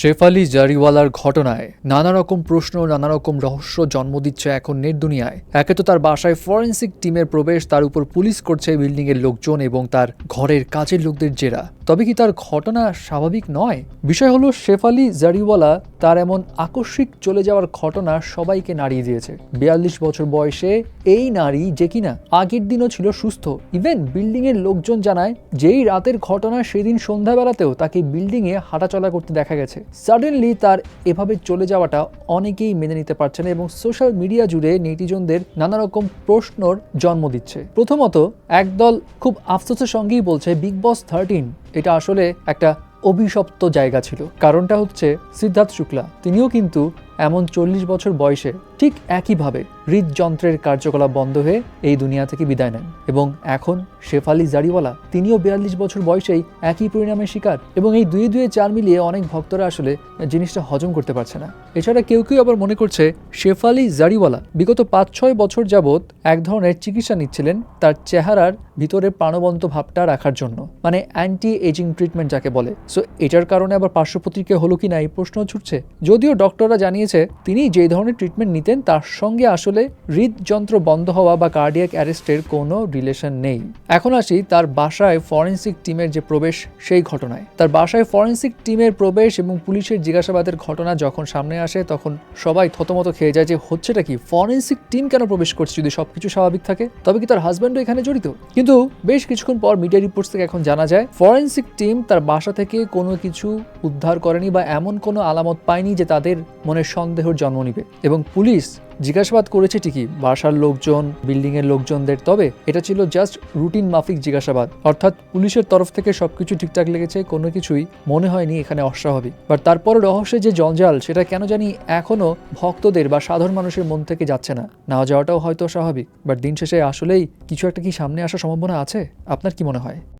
শেফালি জারিওয়ালার ঘটনায় নানা রকম প্রশ্ন নানা রকম রহস্য জন্ম দিচ্ছে এখন নেট দুনিয়ায়। একে তো তার বাসায় ফরেন্সিক টিমের প্রবেশ, তার উপর পুলিশ করছে বিল্ডিং এর লোকজন এবং তার ঘরের কাজের লোকদের জেরা। তবে কি তার ঘটনা স্বাভাবিক নয়? বিষয় হলো, শেফালি জারিওয়ালা তার এমন আকস্মিক চলে যাওয়ার ঘটনা সবাইকে নাড়িয়ে দিয়েছে। বিয়াল্লিশ বছর বয়সে এই নারী যে কিনা আগের দিনও ছিল সুস্থ। ইভেন বিল্ডিং এর লোকজন জানায় যেই রাতের ঘটনা সেদিন সন্ধ্যাবেলাতেও তাকে বিল্ডিং এ হাঁটাচলা করতে দেখা গেছে। সাডেনলি তার এভাবে চলে যাওয়াটা অনেকেই মেনে নিতে পারছে না এবং সোশ্যাল মিডিয়া জুড়ে নেটিজনদের নানা রকম প্রশ্নর জন্ম দিচ্ছে। প্রথমত, একদল খুব আফসোসের সঙ্গেই বলছে, বিগ বস থার্টিন এটা আসলে একটা অভিশপ্ত জায়গা ছিল। কারণটা হচ্ছে সিদ্ধার্থ শুক্লা। তিনিও কিন্তু এমন চল্লিশ বছর বয়সে ঠিক একইভাবে হৃদযন্ত্রের কার্যকলাপ বন্ধ হয়ে এই দুনিয়া থেকে বিদায় নেন এবং এখন শেফালি জারিওয়ালা, তিনিও বিয়াল্লিশ বছর বয়সেই একই পরিণামের শিকার এবং এই দুয়ে দুয়ে চার মিলিয়ে অনেক ভক্তরা আসলে জিনিসটা হজম করতে পারছে না। এছাড়া কেউ কেউ আবার মনে করছে শেফালি জারিওয়ালা বিগত পাঁচ ছয় বছর যাবৎ এক ধরনের চিকিৎসা নিচ্ছিলেন তার চেহারার ভিতরে প্রাণবন্ত ভাবটা রাখার জন্য মানে অ্যান্টি এজিং ট্রিটমেন্ট যাকে বলে। সো এটার কারণে আবার পার্শ্ব প্রতিক্রিয়া হলো কি না এই প্রশ্ন ছুটছে। যদিও ডক্টররা জানিয়েছে তিনি যে ধরনের ট্রিটমেন্ট নিতেন তার সঙ্গে আসলে হৃদযন্ত্র বন্ধ হওয়া বা কার্ডিয়াক অ্যারেস্টের কোনো রিলেশন নেই। এখন আসি তার বাসায় ফরেন্সিক টিমের যে প্রবেশ, সেই ঘটনায়। তার বাসায় ফরেন্সিক টিমের প্রবেশ এবং পুলিশের জিজ্ঞাসাবাদের ঘটনা যখন সামনে আসে, তখন সবাই থতমত খেয়ে যায় যে, হচ্ছেটা কি? ফরেন্সিক টিম কেন প্রবেশ করছে যদি সবকিছু স্বাভাবিক থাকে? তবে কি তার হাজব্যান্ডও এখানে জড়িত? কিন্তু বেশ কিছুক্ষণ পর মিডিয়া রিপোর্টস থেকে এখন জানা যায় ফরেন্সিক টিম তার বাসা থেকে কোনো কিছু উদ্ধার করেনি বা এমন কোনো আলামত পায়নি যে তাদের মনে সন্দেহের জন্ম নিবে। এবং পুলিশ জিজ্ঞাসাবাদ করেছে ঠিকই, বাসার লোকজন বিল্ডিং এর লোকজনদের, তবে এটা ছিল জাস্ট রুটিন মাফিক জিজ্ঞাসাবাদ। অর্থাৎ পুলিশের তরফ থেকে সবকিছু ঠিকঠাক লেগেছে, কোনো কিছুই মনে হয়নি এখানে অস্বাভাবিক। বাট তারপরে রহস্যের যে জঞ্জাল, সেটা কেন জানি এখনও ভক্তদের বা সাধারণ মানুষের মন থেকে যাচ্ছে না। না যাওয়াটাও হয়তো স্বাভাবিক বাট দিন শেষে আসলেই কিছু একটা কি সামনে আসার সম্ভাবনা আছে? আপনার কি মনে হয়?